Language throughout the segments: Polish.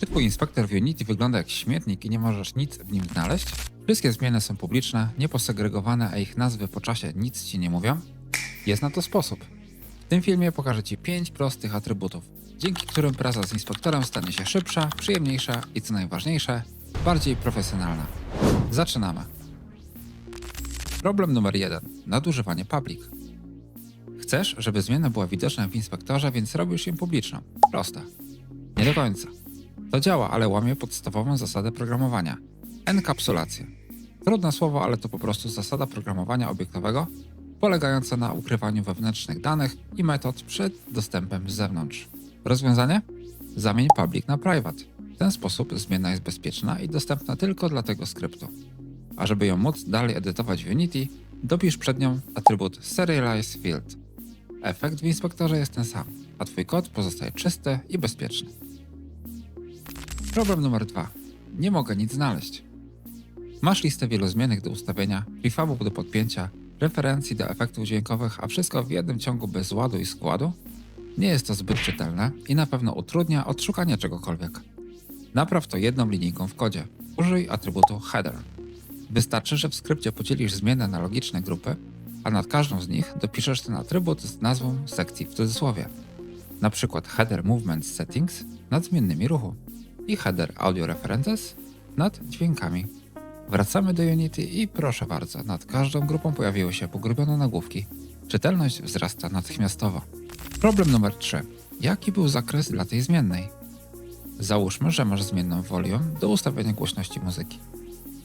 Czy twój inspektor w Unity wygląda jak śmietnik i nie możesz nic w nim znaleźć? Wszystkie zmiany są publiczne, nieposegregowane, a ich nazwy po czasie nic ci nie mówią? Jest na to sposób. W tym filmie pokażę ci 5 prostych atrybutów, dzięki którym praca z inspektorem stanie się szybsza, przyjemniejsza i co najważniejsze, bardziej profesjonalna. Zaczynamy. Problem numer 1. Nadużywanie public. Chcesz, żeby zmiana była widoczna w inspektorze, więc robisz ją publiczną. Proste. Nie do końca. To działa, ale łamie podstawową zasadę programowania enkapsulację. Trudne słowo, ale to po prostu zasada programowania obiektowego polegająca na ukrywaniu wewnętrznych danych i metod przed dostępem z zewnątrz. Rozwiązanie? Zamień public na private. W ten sposób zmiana jest bezpieczna i dostępna tylko dla tego skryptu. A żeby ją móc dalej edytować w Unity, dopisz przed nią atrybut Serialize Field. Efekt w inspektorze jest ten sam, a twój kod pozostaje czysty i bezpieczny. Problem numer dwa. Nie mogę nic znaleźć. Masz listę wielu zmiennych do ustawienia, prefabów do podpięcia, referencji do efektów dźwiękowych, a wszystko w jednym ciągu bez ładu i składu? Nie jest to zbyt czytelne i na pewno utrudnia odszukanie czegokolwiek. Napraw to jedną linijką w kodzie. Użyj atrybutu header. Wystarczy, że w skrypcie podzielisz zmienne na logiczne grupy, a nad każdą z nich dopiszesz ten atrybut z nazwą sekcji w cudzysłowie. Na przykład header movement settings nad zmiennymi ruchu i header audio references nad dźwiękami. Wracamy do Unity i proszę bardzo, nad każdą grupą pojawiły się pogrubione nagłówki. Czytelność wzrasta natychmiastowo. Problem numer 3. Jaki był zakres dla tej zmiennej? Załóżmy, że masz zmienną volume do ustawienia głośności muzyki.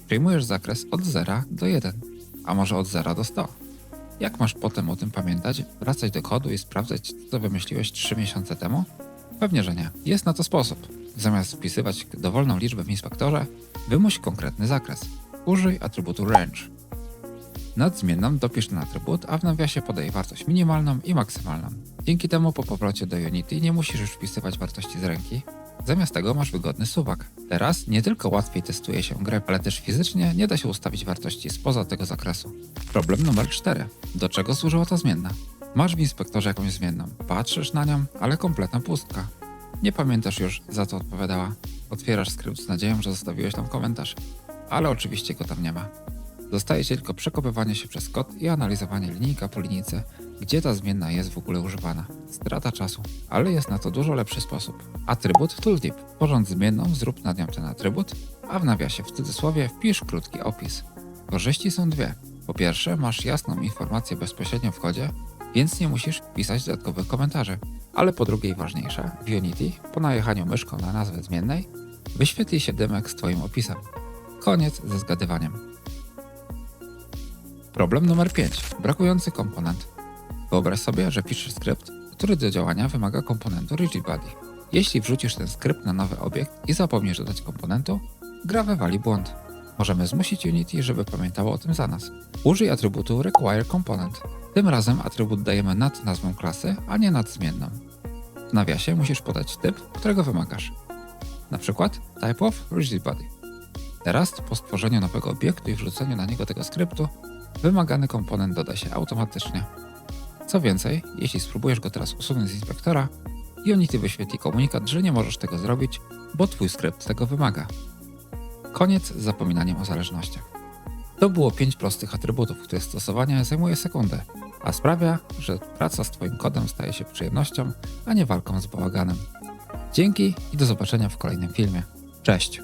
Przyjmujesz zakres od 0 do 1, a może od 0 do 100. Jak masz potem o tym pamiętać, wracać do kodu i sprawdzać, co wymyśliłeś 3 miesiące temu? Pewnie, że nie. Jest na to sposób. Zamiast wpisywać dowolną liczbę w inspektorze, wymuś konkretny zakres. Użyj atrybutu range. Nad zmienną dopisz ten atrybut, a w nawiasie podaj wartość minimalną i maksymalną. Dzięki temu po powrocie do Unity nie musisz już wpisywać wartości z ręki. Zamiast tego masz wygodny suwak. Teraz nie tylko łatwiej testuje się grę, ale też fizycznie nie da się ustawić wartości spoza tego zakresu. Problem numer 4. Do czego służyła ta zmienna? Masz w inspektorze jakąś zmienną, patrzysz na nią, ale kompletna pustka. Nie pamiętasz już, za co odpowiadała. Otwierasz skrypt z nadzieją, że zostawiłeś tam komentarz, ale oczywiście go tam nie ma. Zostaje ci tylko przekopywanie się przez kod i analizowanie linijka po linijce, gdzie ta zmienna jest w ogóle używana. Strata czasu, ale jest na to dużo lepszy sposób. Atrybut tooltip. Porząd zmienną, zrób nad nią ten atrybut, a w nawiasie w cudzysłowie wpisz krótki opis. Korzyści są dwie. Po pierwsze, masz jasną informację bezpośrednio w kodzie, więc nie musisz pisać dodatkowych komentarzy. Ale po drugie i ważniejsze, w Unity, po najechaniu myszką na nazwę zmiennej, wyświetli się dymek z Twoim opisem. Koniec ze zgadywaniem. Problem numer 5. Brakujący komponent. Wyobraź sobie, że piszesz skrypt, który do działania wymaga komponentu RigidBody. Jeśli wrzucisz ten skrypt na nowy obiekt i zapomnisz dodać komponentu, gra wywali błąd. Możemy zmusić Unity, żeby pamiętało o tym za nas. Użyj atrybutu require component. Tym razem atrybut dajemy nad nazwą klasy, a nie nad zmienną. W nawiasie musisz podać typ, którego wymagasz. Na przykład type of rigidbody. Teraz po stworzeniu nowego obiektu i wrzuceniu na niego tego skryptu, wymagany komponent doda się automatycznie. Co więcej, jeśli spróbujesz go teraz usunąć z inspektora, Unity wyświetli komunikat, że nie możesz tego zrobić, bo twój skrypt tego wymaga. Koniec z zapominaniem o zależnościach. To było 5 prostych atrybutów, których stosowanie zajmuje sekundę, a sprawia, że praca z Twoim kodem staje się przyjemnością, a nie walką z bałaganem. Dzięki i do zobaczenia w kolejnym filmie. Cześć!